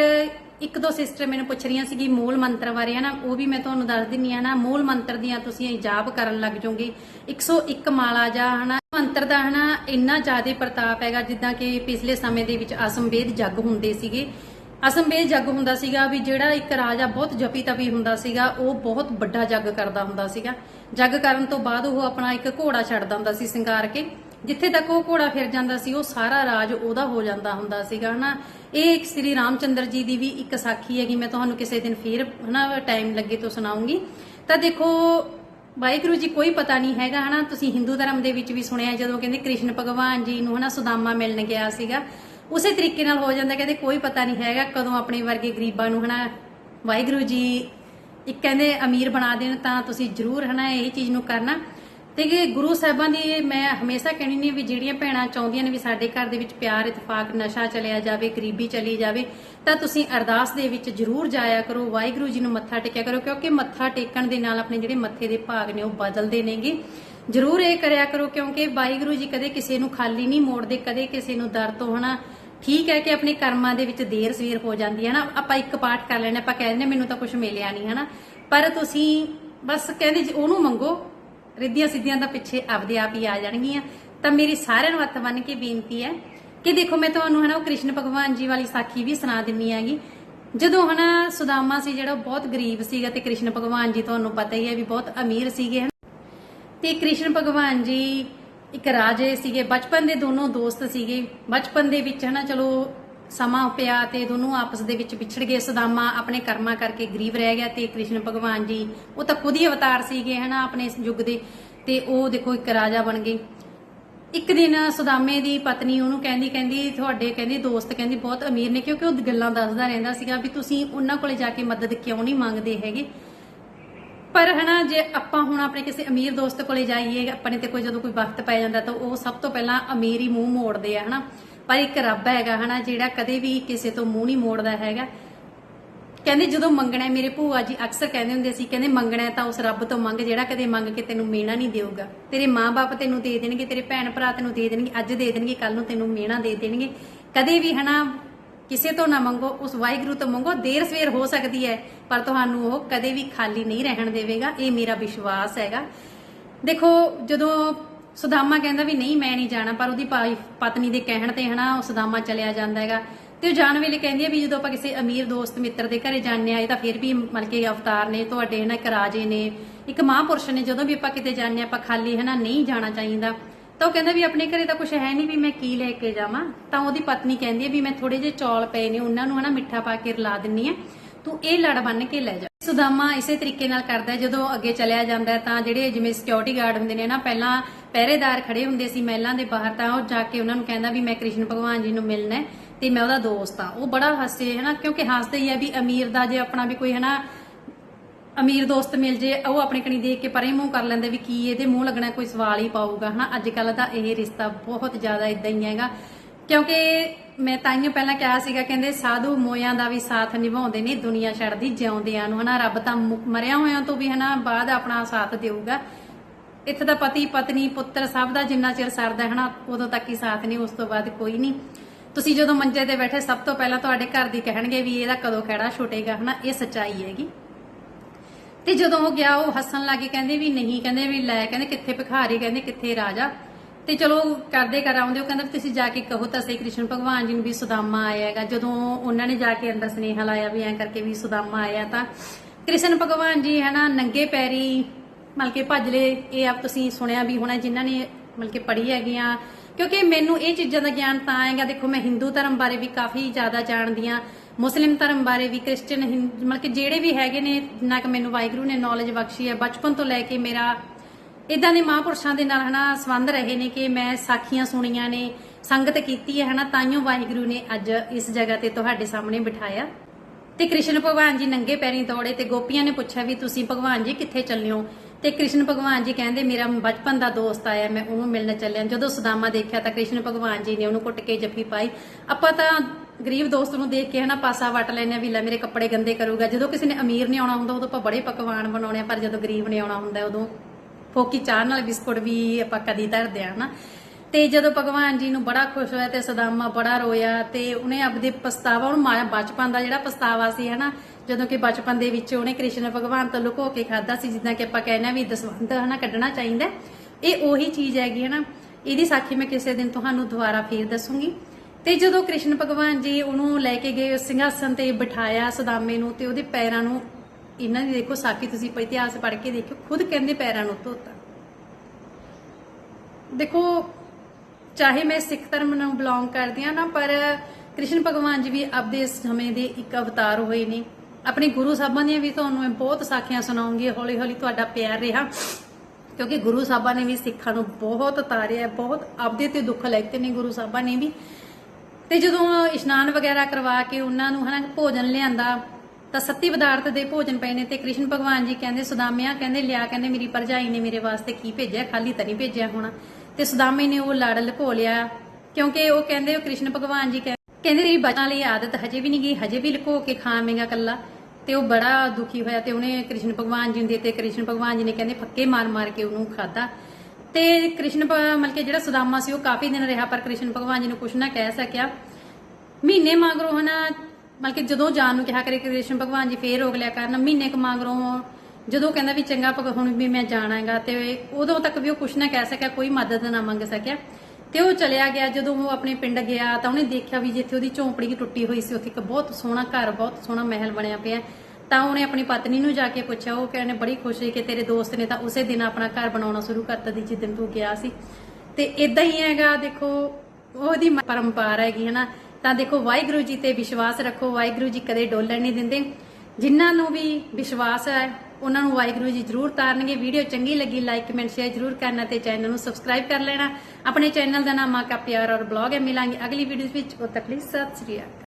ਇੱਕ ਦੋ ਸਿਸਟਰ ਮੈਨੂੰ ਪੁੱਛ ਰਹੀਆਂ ਸੀਗੀ ਮੂਲ ਮੰਤਰ ਬਾਰੇ, ਹਨਾ, ਉਹ ਵੀ ਮੈਂ ਤੁਹਾਨੂੰ ਦੱਸ ਦਿੰਨੀ ਆ ਨਾ, ਮੂਲ ਮੰਤਰ ਦੀਆਂ ਤੁਸੀਂ ਜਾਪ ਕਰਨ ਲੱਗ ਜਾਓਗੇ। 101 ਮਾਲਾ ਜਾਂ, ਹਨਾ, ਮੰਤਰ ਦਾ, ਹਨਾ, ਇੰਨਾ ਜ਼ਿਆਦਾ ਪ੍ਰਤਾਪ ਹੈਗਾ, ਜਿੱਦਾਂ ਕਿ ਪਿਛਲੇ ਸਮੇਂ ਦੇ ਵਿੱਚ ਅਸੰਵੇਦ ਜੱਗ ਹੁੰਦੇ ਸੀਗੇ। ਅਸੰਵੇਦ ਜੱਗ ਹੁੰਦਾ ਸੀਗਾ ਵੀ ਜਿਹੜਾ ਇੱਕ ਰਾਜਾ ਬਹੁਤ ਜਪੀ ਤਪੀ ਹੁੰਦਾ ਸੀਗਾ, ਉਹ ਬਹੁਤ ਵੱਡਾ ਜੱਗ ਕਰਦਾ ਹੁੰਦਾ ਸੀਗਾ। ਜੱਗ ਕਰਨ ਤੋਂ ਬਾਅਦ ਉਹ ਆਪਣਾ ਇੱਕ ਘੋੜਾ ਛੱਡਦਾ ਹੁੰਦਾ ਸੀ, ਸ਼ਿੰਗਾਰ ਕੇ। ਜਿੱਥੇ ਤੱਕ ਉਹ ਘੋੜਾ ਫਿਰ ਜਾਂਦਾ ਸੀ, ਉਹ ਸਾਰਾ ਰਾਜ ਉਹਦਾ ਹੋ ਜਾਂਦਾ ਹੁੰਦਾ ਸੀਗਾ, ਹਨਾ? ਇਹ ਇੱਕ ਸ੍ਰੀ ਰਾਮਚੰਦਰ ਜੀ ਦੀ ਵੀ ਇੱਕ ਸਾਖੀ ਹੈਗੀ, ਮੈਂ ਤੁਹਾਨੂੰ ਕਿਸੇ ਦਿਨ ਫੇਰ, ਹਨਾ ਟਾਈਮ ਲੱਗੇ ਤੋਂ ਸੁਣਾਉਂਗੀ। ਤਾਂ ਦੇਖੋ, ਵਾਹਿਗੁਰੂ ਜੀ, ਕੋਈ ਪਤਾ ਨਹੀਂ ਹੈਗਾ, ਹਨਾ? ਤੁਸੀਂ ਹਿੰਦੂ ਧਰਮ ਦੇ ਵਿੱਚ ਵੀ ਸੁਣਿਆ, ਜਦੋਂ ਕਹਿੰਦੇ ਕ੍ਰਿਸ਼ਨ ਭਗਵਾਨ ਜੀ ਨੂੰ, ਹਨਾ, ਸੁਦਾਮਾ ਮਿਲਣ ਗਿਆ ਸੀਗਾ, ਉਸੇ ਤਰੀਕੇ ਨਾਲ ਹੋ ਜਾਂਦਾ, ਕਹਿੰਦੇ ਕੋਈ ਪਤਾ ਨਹੀਂ ਹੈਗਾ ਕਦੋਂ ਆਪਣੇ ਵਰਗੇ ਗਰੀਬਾਂ ਨੂੰ, ਹਨਾ? ਵਾਹਿਗੁਰੂ ਜੀ, ਇੱਕ ਕਹਿੰਦੇ ਅਮੀਰ ਬਣਾ ਦੇਣ, ਤਾਂ ਤੁਸੀਂ ਜ਼ਰੂਰ, ਹਨਾ, ਇਹ ਚੀਜ਼ ਨੂੰ ਕਰਨਾ। ਤੇ ਕਿ ਗੁਰੂ ਸਾਹਿਬਾਂ ਦੀ ਮੈਂ ਹਮੇਸ਼ਾ ਕਹਿਣੀ ਨਹੀਂ ਵੀ ਜਿਹੜੀਆਂ ਭੈਣਾਂ ਚਾਹੁੰਦੀਆਂ ਨੇ ਵੀ ਸਾਡੇ ਘਰ ਦੇ ਵਿੱਚ ਪਿਆਰ, ਇਤਫਾਕ, ਨਸ਼ਾ ਚਲਿਆ ਜਾਵੇ, ਗਰੀਬੀ ਚਲੀ ਜਾਵੇ, ਤਾਂ ਤੁਸੀਂ ਅਰਦਾਸ ਦੇ ਵਿੱਚ ਜ਼ਰੂਰ ਜਾਇਆ ਕਰੋ, ਵਾਹਿਗੁਰੂ ਜੀ ਨੂੰ ਮੱਥਾ ਟੇਕਿਆ ਕਰੋ, ਕਿਉਂਕਿ ਮੱਥਾ ਟੇਕਣ ਦੇ ਨਾਲ ਆਪਣੇ ਜਿਹੜੇ ਮੱਥੇ ਦੇ ਭਾਗ ਨੇ ਉਹ ਬਦਲਦੇ ਨੇਗੇ। ਜ਼ਰੂਰ ਇਹ ਕਰਿਆ ਕਰੋ, ਕਿਉਂਕਿ ਵਾਹਿਗੁਰੂ ਜੀ ਕਦੇ ਕਿਸੇ ਨੂੰ ਖਾਲੀ ਨਹੀਂ ਮੋੜਦੇ, ਕਦੇ ਕਿਸੇ ਨੂੰ ਦਰ ਤੋਂ ਹਨਾ। ਠੀਕ ਹੈ ਕਿ ਆਪਣੇ ਕਰਮਾਂ ਦੇ ਵਿੱਚ ਦੇਰ ਸਵੇਰ ਹੋ ਜਾਂਦੀ ਹੈ ਨਾ, ਆਪਾਂ ਇੱਕ ਪਾਠ ਕਰ ਲੈਣੇ ਆਪਾਂ ਕਹਿ ਦਿੰਦੇ ਮੈਨੂੰ ਤਾਂ ਕੁਝ ਮਿਲਿਆ ਨਹੀਂ ਹਨਾ। ਪਰ ਤੁਸੀਂ ਬਸ ਕਹਿੰਦੇ ਜੀ, ਉਹਨੂੰ ਮੰਗੋ ਰਿੱਧੀਆਂ ਸਿੱਧੀਆਂ ਤਾਂ ਪਿੱਛੇ ਆਪਦੇ ਆਪ ਹੀ ਆ ਜਾਣਗੀਆਂ। ਤਾਂ ਮੇਰੀ ਸਾਰਿਆਂ ਨੂੰ ਹੱਥ ਬੰਨ ਕੇ ਬੇਨਤੀ ਹੈ ਕਿ ਦੇਖੋ, ਮੈਂ ਤੁਹਾਨੂੰ ਹਨਾ, ਉਹ ਕ੍ਰਿਸ਼ਨ ਭਗਵਾਨ ਜੀ ਵਾਲੀ ਸਾਖੀ ਵੀ ਸੁਣਾ ਦਿੰਨੀ ਹੈਗੀ। ਜਦੋਂ ਹਨਾ, ਸੁਦਾਮਾ ਸੀ ਜਿਹੜਾ, ਉਹ ਬਹੁਤ ਗਰੀਬ ਸੀਗਾ ਤੇ ਕ੍ਰਿਸ਼ਨ ਭਗਵਾਨ ਜੀ ਤੁਹਾਨੂੰ ਪਤਾ ਹੀ ਹੈ ਵੀ ਬਹੁਤ ਅਮੀਰ ਸੀਗੇ ਤੇ ਕ੍ਰਿਸ਼ਨ ਭਗਵਾਨ ਜੀ ਇੱਕ ਰਾਜੇ ਸੀਗੇ, ਬਚਪਨ ਦੇ ਦੋਨੋਂ ਦੋਸਤ ਸੀਗੇ। ਬਚਪਨ ਦੇ ਵਿੱਚ ਹਨਾ, ਚਲੋ ਸਮਾਂ ਪਿਆ ਤੇ ਦੋਨੋਂ ਆਪਸ ਦੇ ਵਿੱਚ ਵਿਛੜ ਗਏ। ਸੁਦਾਮਾ ਆਪਣੇ ਕਰਮਾਂ ਕਰਕੇ ਗਰੀਬ ਰਹਿ ਗਿਆ ਤੇ ਕ੍ਰਿਸ਼ਨ ਭਗਵਾਨ ਜੀ, ਉਹ ਤਾਂ ਖੁਦ ਹੀ ਅਵਤਾਰ ਸੀਗੇ ਹਨਾ ਆਪਣੇ ਯੁੱਗ ਦੇ, ਤੇ ਉਹ ਦੇਖੋ ਇੱਕ ਰਾਜਾ ਬਣ ਗਏ। ਇੱਕ ਦਿਨ ਸੁਦਾਮੇ ਦੀ ਪਤਨੀ ਉਹਨੂੰ ਕਹਿੰਦੀ ਕਹਿੰਦੀ ਤੁਹਾਡੇ, ਕਹਿੰਦੀ ਦੋਸਤ, ਕਹਿੰਦੀ ਬਹੁਤ ਅਮੀਰ ਨੇ, ਕਿਉਂਕਿ ਉਹ ਗੱਲਾਂ ਦੱਸਦਾ ਰਹਿੰਦਾ ਸੀਗਾ ਵੀ ਤੁਸੀਂ ਉਹਨਾਂ ਕੋਲੇ ਜਾ ਕੇ ਮਦਦ ਕਿਉਂ ਨਹੀਂ ਮੰਗਦੇ ਹੈਗੇ। ਪਰ ਹਨਾ ਜੇ ਆਪਾਂ ਹੁਣ ਆਪਣੇ ਕਿਸੇ ਅਮੀਰ ਦੋਸਤ ਕੋਲੇ ਜਾਈਏ, ਆਪਣੇ ਤੇ ਕੋਈ ਜਦੋਂ ਕੋਈ ਵਕਤ ਪੈ ਜਾਂਦਾ ਤਾਂ ਉਹ ਸਭ ਤੋਂ ਪਹਿਲਾਂ ਅਮੀਰ ਹੀ ਮੂੰਹ ਮੋੜਦੇ ਆ ਹਨਾ। ਪਰ ਇੱਕ ਰੱਬ ਹੈਗਾ ਹਨਾ, ਜਿਹੜਾ ਕਦੇ ਵੀ ਕਿਸੇ ਤੋਂ ਮੂੰਹ ਨਹੀਂ ਮੋੜਦਾ ਹੈਗਾ। ਕਹਿੰਦੇ ਜਦੋਂ ਮੰਗਣਾ ਮੇਰੇ ਭੂਆ ਜੀ ਅਕਸਰ ਕਹਿੰਦੇ ਹੁੰਦੇ ਸੀ, ਕਹਿੰਦੇ ਮੰਗਣਾ ਤਾਂ ਉਸ ਰੱਬ ਤੋਂ ਮੰਗ, ਜਿਹੜਾ ਕਦੇ ਮੰਗ ਕੇ ਤੈਨੂੰ ਮੇਣਾ ਨਹੀਂ ਦੇਊਗਾ। ਤੇਰੇ ਮਾਪੇ ਤੈਨੂੰ ਦੇ ਦੇਣਗੇ, ਤੇਰੇ ਭੈਣ ਭਰਾ ਤੈਨੂੰ ਦੇ ਦੇਣਗੇ, ਅੱਜ ਦੇ ਦੇਣਗੇ ਕੱਲ ਨੂੰ ਤੈਨੂੰ ਮੇਣਾ ਦੇ ਦੇਣਗੇ। ਕਦੇ ਵੀ ਹਨਾ, ਕਿਸੇ ਤੋਂ ਨਾ ਮੰਗੋ, ਉਸ ਵਾਹਿਗੁਰੂ ਤੋਂ ਮੰਗੋ, ਦੇਰ ਸਵੇਰ ਹੋ ਸਕਦੀ ਹੈ, ਪਰ ਤੁਹਾਨੂੰ ਉਹ ਕਦੇ ਵੀ ਖਾਲੀ ਨਹੀਂ ਰਹਿਣ ਦੇਵੇਗਾ, ਇਹ ਮੇਰਾ ਵਿਸ਼ਵਾਸ ਹੈਗਾ। ਦੇਖੋ, ਜਦੋਂ ਸੁਦਾਮਾ ਕਹਿੰਦਾ ਵੀ ਨਹੀਂ, ਮੈਂ ਨਹੀਂ ਜਾਣਾ, ਪਰ ਉਹਦੀ ਪਤਨੀ ਦੇ ਕਹਿਣ ਤੇ ਹਨਾ, ਉਹ ਸੁਦਾਮਾ ਚਲਿਆ ਜਾਂਦਾ ਹੈਗਾ। ਤੇ ਜਾਣ ਵੇਲੇ ਕਹਿੰਦੀ ਹੈ ਵੀ ਜਦੋਂ ਆਪਾਂ ਕਿਸੇ ਅਮੀਰ ਦੋਸਤ ਮਿੱਤਰ ਦੇ ਘਰੇ ਜਾਂਦੇ ਆ ਇਹ ਤਾਂ ਫਿਰ ਵੀ ਮਤਲਬ ਕਿ ਅਵਤਾਰ ਨੇ, ਤੁਹਾਡੇ ਹਨਾ ਇੱਕ ਰਾਜੇ ਨੇ, ਇੱਕ ਮਹਾਂਪੁਰਸ਼ ਨੇ, ਜਦੋਂ ਵੀ ਆਪਾਂ ਕਿਤੇ ਜਾਂਦੇ ਆ ਆਪਾਂ ਖਾਲੀ ਹਨਾ ਨਹੀਂ ਜਾਣਾ ਚਾਹੀਦਾ। ਤਾਂ ਉਹ ਕਹਿੰਦਾ ਵੀ ਆਪਣੇ ਘਰੇ ਤਾਂ ਕੁਝ ਹੈ ਨਹੀਂ ਵੀ ਮੈਂ ਕੀ ਲੈ ਕੇ ਜਾਵਾਂ। ਤਾਂ ਉਹਦੀ ਪਤਨੀ ਕਹਿੰਦੀ ਹੈ ਵੀ ਮੈਂ ਥੋੜੇ ਜਿਹੇ ਚੌਲ ਪਏ ਨੇ, ਉਹਨਾਂ ਨੂੰ ਹਨਾ ਮਿੱਠਾ ਪਾ ਕੇ ਰਲਾ ਦਿੰਨੀ ਆ। ਤੂੰ ਇਹ ਲੜ ਬੰਨ ਕੇ ਲੈ ਜਾ। ਸੁਦਾਮਾ ਇਸੇ ਤਰੀਕੇ ਨਾਲ ਕਰਦਾ ਜਦੋਂ ਅੱਗੇ ਚਲਿਆ ਜਾਂਦਾ ਤਾਂ ਜਿਹੜੇ ਜਿਵੇਂ ਸਿਕਿਉਰਿਟੀ ਗਾਰਡ ਹੁੰਦੇ ਨੇ ਨਾ, ਪਹਿਲਾਂ ਪਹਿਰੇਦਾਰ ਖੜੇ ਹੁੰਦੇ ਸੀ ਮਹਿਲਾਂ ਦੇ ਬਾਹਰ, ਤਾਂ ਉਹ ਜਾ ਕੇ ਉਹਨਾਂ ਨੂੰ ਕਹਿੰਦਾ ਵੀ ਮੈਂ ਕ੍ਰਿਸ਼ਨ ਭਗਵਾਨ ਜੀ ਨੂੰ ਮਿਲਣਾ ਹੈ ਤੇ ਮੈਂ ਉਹਦਾ ਦੋਸਤ ਆ ਉਹ ਬੜਾ ਹੱਸੇ ਹਨਾ ਕਿਉਂਕਿ ਹੱਸਦਾ ਹੀ ਆ ਵੀ ਅਮੀਰ ਦਾ ਜੇ ਆਪਣਾ ਵੀ ਕੋਈ ਹਨਾ ਅਮੀਰ ਦੋਸਤ ਮਿਲ ਜੇ, ਉਹ ਆਪਣੇ ਕਣੀ ਦੇਖ ਕੇ ਪਰੇ ਮੂੰਹ ਕਰ ਲੈਂਦੇ ਵੀ ਕੀ ਇਹਦੇ ਮੂੰਹ ਲੱਗਣਾ ਕੋਈ ਸਵਾਲ ਹੀ ਪਾਊਗਾ। ਹਨਾ ਅੱਜ ਕੱਲ ਦਾ ਇਹ ਰਿਸ਼ਤਾ ਬਹੁਤ ਜ਼ਿਆਦਾ ਇਦਾਂ ਹੀ ਹੈਗਾ, ਕਿਉਂਕਿ ਮੈਂ ਤਾਈਓ ਪਹਿਲਾਂ ਕਿਹਾ ਸੀਗਾ, ਕਹਿੰਦੇ ਸਾਧੂ ਮੋਇਆਂ ਦਾ ਵੀ ਸਾਥ ਨਿਭਾਉਂਦੇ ਨੇ, ਦੁਨੀਆ ਛੱਡਦੀ ਜਿਉਂਦਿਆਂ ਨੂੰ, ਹਨਾ? ਰੱਬ ਤਾਂ ਮਰਿਆ ਹੋਇਆਂ ਤੋਂ ਵੀ, ਹਨਾ, ਬਾਅਦ ਆਪਣਾ ਸਾਥ ਦੇਊਗਾ। ਇੱਥੇ ਤਾਂ ਪਤੀ, ਪਤਨੀ, ਪੁੱਤਰ ਸਭ ਦਾ ਜਿੰਨਾ ਚਿਰ ਸਰਦਾ ਹਨਾ? ਉਦੋਂ ਤੱਕ ਹੀ ਸਾਥ ਨਹੀਂ ਉਸ ਤੋਂ ਬਾਅਦ ਕੋਈ ਨਹੀਂ। ਤੁਸੀਂ ਜਦੋਂ ਮੰਜੇ ਤੇ ਬੈਠੇ, ਸਭ ਤੋਂ ਪਹਿਲਾਂ ਤੁਹਾਡੇ ਘਰ ਦੀ ਕਹਿਣਗੇ ਵੀ ਇਹਦਾ ਕਦੋਂ ਖੜਾ ਛੁੱਟੇਗਾ, ਹਨਾ? ਇਹ ਸਚਾਈ ਹੈਗੀ। ਤੇ ਜਦੋਂ ਉਹ ਗਿਆ, ਉਹ ਹੱਸਣ ਲੱਗੇ ਕਹਿੰਦੇ ਵੀ ਨਹੀਂ, ਕਹਿੰਦੇ ਵੀ ਲੈ, ਕਹਿੰਦੇ ਕਿੱਥੇ ਭਿਖਾਰੀ, ਕਹਿੰਦੇ ਕਿੱਥੇ ਰਾਜਾ? ਤੇ ਚਲੋ ਕਰਦੇ ਕਰਾਉਂਦੇ ਉਹ ਕਹਿੰਦਾ ਤੁਸੀਂ ਜਾ ਕੇ ਕਹੋ ਤਾਂ ਸਹੀ, ਕ੍ਰਿਸ਼ਨ ਭਗਵਾਨ ਜੀ ਨੂੰ ਵੀ ਸੁਦਾਮਾ ਆਇਆ ਹੈਗਾ ਜਦੋਂ ਉਹਨਾਂ ਨੇ ਜਾ ਕੇ ਅੰਦਰ ਸੁਨੇਹਾ ਲਾਇਆ ਵੀ ਐਂ ਕਰਕੇ ਵੀ ਸੁਦਾਮਾ ਆਇਆ ਤਾਂ ਕ੍ਰਿਸ਼ਨ ਭਗਵਾਨ ਜੀ ਹਨਾ, ਨੰਗੇ ਪੈਰੀ, ਮਤਲਬ ਕਿ ਇਹ ਆਪ ਤੁਸੀਂ ਸੁਣਿਆ ਵੀ ਹੋਣਾ, ਜਿਨ੍ਹਾਂ ਨੇ ਮਤਲਬ ਕਿ ਪੜ੍ਹੀ ਹੈਗੀਆਂ। ਕਿਉਂਕਿ ਮੈਨੂੰ ਇਹ ਚੀਜ਼ਾਂ ਦਾ ਗਿਆਨ ਤਾਂ ਆਏਗਾ। ਦੇਖੋ, ਮੈਂ ਹਿੰਦੂ ਧਰਮ ਬਾਰੇ ਵੀ ਕਾਫੀ ਜ਼ਿਆਦਾ ਜਾਣਦੀ ਆ ਮੁਸਲਿਮ ਧਰਮ ਬਾਰੇ ਵੀ ਕ੍ਰਿਸਚੀਅਨ ਮਤਲਬ ਕਿ ਜਿਹੜੇ ਵੀ ਹੈਗੇ ਨੇ, ਜਿੰਨਾ ਕਿ ਮੈਨੂੰ ਵਾਹਿਗੁਰੂ ਨੇ ਨੌਲੇਜ ਬਖਸ਼ੀ ਹੈ, ਬਚਪਨ ਤੋਂ ਲੈ ਕੇ ਮੇਰਾ ਇਦਾਂ ਦੇ ਮਹਾਂਪੁਰਸ਼ਾਂ ਦੇ ਨਾਲ ਹਨਾ ਸੰਬੰਧ ਰਹੇ ਨੇ ਕਿ ਮੈਂ ਸਾਖੀਆਂ ਸੁਣੀਆਂ ਨੇ, ਸੰਗਤ ਕੀਤੀ ਹੈ ਹਨਾ ਤਾਈਓ ਵਾਹਿਗੁਰੂ ਨੇ ਅੱਜ ਇਸ ਜਗ੍ਹਾ ਤੇ ਤੁਹਾਡੇ ਸਾਹਮਣੇ ਬਿਠਾਇਆ। ਤੇ ਕ੍ਰਿਸ਼ਨ ਭਗਵਾਨ ਜੀ ਨੰਗੇ ਪੈਰੀਂ ਦੌੜੇ ਤੇ ਗੋਪੀਆਂ ਨੇ ਪੁੱਛਿਆ ਵੀ ਤੁਸੀਂ ਭਗਵਾਨ ਜੀ ਕਿੱਥੇ ਚੱਲਿਓ ਤੇ ਕ੍ਰਿਸ਼ਨ ਭਗਵਾਨ ਜੀ ਕਹਿੰਦੇ, ਮੇਰਾ ਬਚਪਨ ਦਾ ਦੋਸਤ ਆਇਆ, ਮੈਂ ਉਹਨੂੰ ਮਿਲਣ ਚੱਲਿਆ। ਜਦੋਂ ਸੁਦਾਮਾ ਦੇਖਿਆ ਤਾਂ ਕ੍ਰਿਸ਼ਨ ਭਗਵਾਨ ਜੀ ਨੇ ਉਹਨੂੰ ਕੁੱਟ ਕੇ ਜੱਫੀ ਪਾਈ। ਆਪਾਂ ਤਾਂ ਗਰੀਬ ਦੋਸਤ ਨੂੰ ਦੇਖ ਕੇ ਹਨਾ ਪਾਸਾ ਵਟ ਲੈਨੇ ਆ ਵੀ ਲੈ ਮੇਰੇ ਕੱਪੜੇ ਗੰਦੇ ਕਰੂਗਾ। ਜਦੋਂ ਕਿਸੇ ਨੇ ਅਮੀਰ ਨੇ ਆਉਣਾ ਹੁੰਦਾ, ਉਦੋਂ ਆਪਾਂ ਬੜੇ ਪਕਵਾਨ ਬਣਾਉਣੇ ਆ ਪਰ ਜਦੋਂ ਗਰੀਬ ਨੇ ਆਉਣਾ ਹੁੰਦਾ, ਉਦੋਂ ਫੋਕੀ ਚਾਹ ਨਾਲ ਬਿਸਕੁਟ ਵੀ ਆਪਾਂ ਕਦੀ ਧਰਦੇ ਆ, ਹਨਾ? ਤੇ ਜਦੋਂ ਭਗਵਾਨ ਜੀ ਨੂੰ ਬੜਾ ਖੁਸ਼ ਹੋਇਆ ਤੇ ਸਦਾਮਾ ਬੜਾ ਰੋਇਆ ਤੇ ਉਹਨੇ ਆਪਦੇ ਪਛਤਾਵਾ, ਉਹਨੂੰ ਮਾਇਆ ਬਚਪਨ ਦਾ ਜਿਹੜਾ ਪਛਤਾਵਾ ਸੀ, ਹਨਾ? ਜਦੋਂ ਕਿ ਬਚਪਨ ਦੇ ਵਿੱਚ ਉਹਨੇ ਕ੍ਰਿਸ਼ਨ ਭਗਵਾਨ ਤੋਂ ਲੁਕੋ ਕੇ ਖਾਦਾ ਸੀ, ਜਿੱਦਾਂ ਕਿ ਆਪਾਂ ਕਹਿੰਦੇ ਆ ਵੀ ਦਸਵੰਧ, ਹਨਾ, ਕੱਢਣਾ ਚਾਹੀਦਾ ਇਹ ਉਹੀ ਚੀਜ਼ ਹੈਗੀ, ਹਨਾ? ਇਹਦੀ ਸਾਖੀ ਮੈਂ ਕਿਸੇ ਦਿਨ ਤੁਹਾਨੂੰ ਦੁਬਾਰਾ ਫੇਰ ਦੱਸੂਗੀ। ਤੇ ਜਦੋਂ ਕ੍ਰਿਸ਼ਨ ਭਗਵਾਨ ਜੀ ਉਹਨੂੰ ਲੈ ਕੇ ਗਏ ਉਸ ਸਿੰਘਾਸਨ ਤੇ ਬਿਠਾਇਆ ਸਦਾਮੇ ਨੂੰ ਤੇ ਉਹਦੇ ਪੈਰਾਂ ਨੂੰ ਇਹਨਾਂ ਦੀ ਦੇਖੋ ਸਾਖੀ ਤੁਸੀਂ ਪ- ਇਤਿਹਾਸ ਪੜ੍ਹ ਕੇ ਦੇਖਿਓ, ਖੁਦ ਕਹਿੰਦੇ ਪੈਰਾਂ ਨੂੰ ਧੋਤਾ। ਦੇਖੋ, ਚਾਹੇ ਮੈਂ ਸਿੱਖ ਧਰਮ ਨੂੰ ਬਿਲੋਂਗ ਕਰਦੀ ਆ ਨਾ, ਪਰ ਕ੍ਰਿਸ਼ਨ ਭਗਵਾਨ ਜੀ ਵੀ ਆਪਦੇ ਸਮੇਂ ਦੇ ਇੱਕ ਅਵਤਾਰ ਹੋਏ ਨੇ। ਆਪਣੇ ਗੁਰੂ ਸਾਹਿਬਾਂ ਦੀਆਂ ਵੀ ਤੁਹਾਨੂੰ ਮੈਂ ਬਹੁਤ ਸਾਖੀਆਂ ਸੁਣਾਉਂਗੀ ਹੌਲੀ ਹੌਲੀ ਤੁਹਾਡਾ ਪਿਆਰ ਰਿਹਾ। ਕਿਉਂਕਿ ਗੁਰੂ ਸਾਹਿਬਾਂ ਨੇ ਵੀ ਸਿੱਖਾਂ ਨੂੰ ਬਹੁਤ ਤਾਰਿਆ ਬਹੁਤ ਆਪਦੇ ਤੇ ਦੁੱਖ ਲੈਤੇ ਨੇ ਗੁਰੂ ਸਾਹਿਬਾਂ ਨੇ ਵੀ। ਤੇ ਜਦੋਂ ਇਸ਼ਨਾਨ ਵਗੈਰਾ ਕਰਵਾ ਕੇ ਉਹਨਾਂ ਨੂੰ ਹਨਾ ਭੋਜਨ ਲਿਆਂਦਾ ਤਾਂ ਸੱਤੀ ਪਦਾਰਥ ਦੇ ਭੋਜਨ ਪਏ ਨੇ ਤੇ ਕ੍ਰਿਸ਼ਨ ਭਗਵਾਨ ਜੀ ਕਹਿੰਦੇ, ਸੁਦਾਮਿਆ ਕਹਿੰਦੇ, ਲਿਆ ਕਹਿੰਦੇ, ਮੇਰੀ ਭਰਜਾਈ ਨੇ ਮੇਰੇ ਵਾਸਤੇ ਕੀ ਭੇਜਿਆ? ਖਾਲੀ ਤਾਂ ਨਹੀਂ ਭੇਜਿਆ ਹੋਣਾ। ਤੇ ਸੁਦਾਮੇ ਨੇ ਉਹ ਲੜ ਲੁਕੋ ਲਿਆ, ਕਿਉਂਕਿ ਉਹ ਕਹਿੰਦੇ, ਉਹ ਕ੍ਰਿਸ਼ਨ ਭਗਵਾਨ ਜੀ ਕਹਿੰਦੇ ਤੇਰੀ ਬਚਾਂ ਲਈ ਆਦਤ ਹਜੇ ਵੀ ਨਹੀਂ ਗਈ, ਹਜੇ ਵੀ ਲੁਕੋ ਕੇ ਖਾਵੇਂਗਾ ਕੱਲਾ ਤੇ ਉਹ ਬੜਾ ਦੁਖੀ ਹੋਇਆ ਤੇ ਉਹਨੇ ਕ੍ਰਿਸ਼ਨ ਭਗਵਾਨ ਜੀ ਨੂੰ ਦਿੱਤੇ, ਕ੍ਰਿਸ਼ਨ ਭਗਵਾਨ ਜੀ ਨੇ ਕਹਿੰਦੇ, ਫੱਕੇ ਮਾਰ ਮਾਰ ਕੇ ਉਹਨੂੰ ਖਾਦਾ ਤੇ ਕ੍ਰਿਸ਼ਨ ਮਤਲਬ ਕਿ ਜਿਹੜਾ ਸੁਦਾਮਾ ਸੀ, ਉਹ ਕਾਫੀ ਦਿਨ ਰਿਹਾ, ਪਰ ਕ੍ਰਿਸ਼ਨ ਭਗਵਾਨ ਜੀ ਨੂੰ ਕੁਝ ਨਾ ਕਹਿ ਸਕਿਆ। ਮਹੀਨੇ ਮਗਰੋਂ ਹਨਾ ਮਤਲਬ ਜਦੋਂ ਜਾਣ ਨੂੰ ਕਿਹਾ ਕਰੇ ਕ੍ਰਿਸ਼ਨ ਭਗਵਾਨ ਜੀ ਫੇਰ ਰੋਕ ਲਿਆ ਕਰਨ, ਮਹੀਨੇ ਕੁ ਮਗਰੋਂ ਜਦੋਂ ਕਹਿੰਦਾ ਵੀ ਚੰਗਾ ਭਗ, ਹੁਣ ਵੀ ਮੈਂ ਜਾਣਾ ਹੈਗਾ, ਤੇ ਉਦੋਂ ਤੱਕ ਵੀ ਉਹ ਕੁਝ ਨਾ ਕਹਿ ਸਕਿਆ, ਕੋਈ ਮਦਦ ਨਾ ਮੰਗ ਸਕਿਆ। ਤੇ ਉਹ ਚਲਿਆ ਗਿਆ, ਜਦੋਂ ਉਹ ਆਪਣੇ ਪਿੰਡ ਗਿਆ, ਤਾਂ ਉਹਨੇ ਦੇਖਿਆ ਵੀ ਜਿੱਥੇ ਉਹਦੀ ਝੌਂਪੜੀ ਟੁੱਟੀ ਹੋਈ ਸੀ, ਉੱਥੇ ਇੱਕ ਬਹੁਤ ਸੋਹਣਾ ਘਰ, ਬਹੁਤ ਸੋਹਣਾ ਮਹਿਲ ਬਣਿਆ ਪਿਆ। ਤਾਂ ਉਹਨੇ ਆਪਣੀ ਪਤਨੀ ਨੂੰ ਜਾ ਕੇ ਪੁੱਛਿਆ, ਉਹ ਕਹਿੰਨੇ ਬੜੀ ਖੁਸ਼ ਸੀ ਕਿ ਤੇਰੇ ਦੋਸਤ ਨੇ ਤਾਂ ਉਸੇ ਦਿਨ ਆਪਣਾ ਘਰ ਬਣਾਉਣਾ ਸ਼ੁਰੂ ਕਰਤਾ ਦੀ ਜਿੱਦਣ ਤੂੰ ਗਿਆ ਸੀ। ਤੇ ਇਦਾਂ ਹੀ ਹੈਗਾ, ਦੇਖੋ ਉਹਦੀ ਮ- ਪਰੰਪਰਾ ਹੈਗੀ, ਹਨਾ। ਤਾਂ ਦੇਖੋ ਵਾਹਿਗੁਰੂ ਜੀ ਤੇ ਵਿਸ਼ਵਾਸ ਰੱਖੋ, ਵਾਹਿਗੁਰੂ ਜੀ ਕਦੇ ਡੋਲਣ ਨਹੀਂ ਦਿੰਦੇ। ਜਿਨ੍ਹਾਂ ਨੂੰ ਵੀ ਵਿਸ਼ਵਾਸ ਹੈ, ਉਹਨਾਂ ਨੂੰ ਵਾਹਿਗੁਰੂ ਜੀ ਜ਼ਰੂਰ ਤਾਰਨਗੇ। ਵੀਡੀਓ ਚੰਗੀ ਲੱਗੀ, ਲਾਈਕ, ਕਮੈਂਟ, ਸ਼ੇਅਰ ਜ਼ਰੂਰ ਕਰਨਾ ਤੇ ਚੈਨਲ ਨੂੰ ਸਬਸਕ੍ਰਾਈਬ ਕਰ ਲੈਣਾ। ਆਪਣੇ ਚੈਨਲ ਦਾ ਨਾਮ ਆ ਕਾ ਪਿਆਰ ਔਰ ਬਲੌਗ ਹੈ, ਮਿਲਾਂਗੇ ਅਗਲੀ ਵੀਡੀਓ ਵਿੱਚ। ਉਦ ਤੱਕ ਲਈ ਸਤਿ ਸ੍ਰੀ ਅਕਾਲ।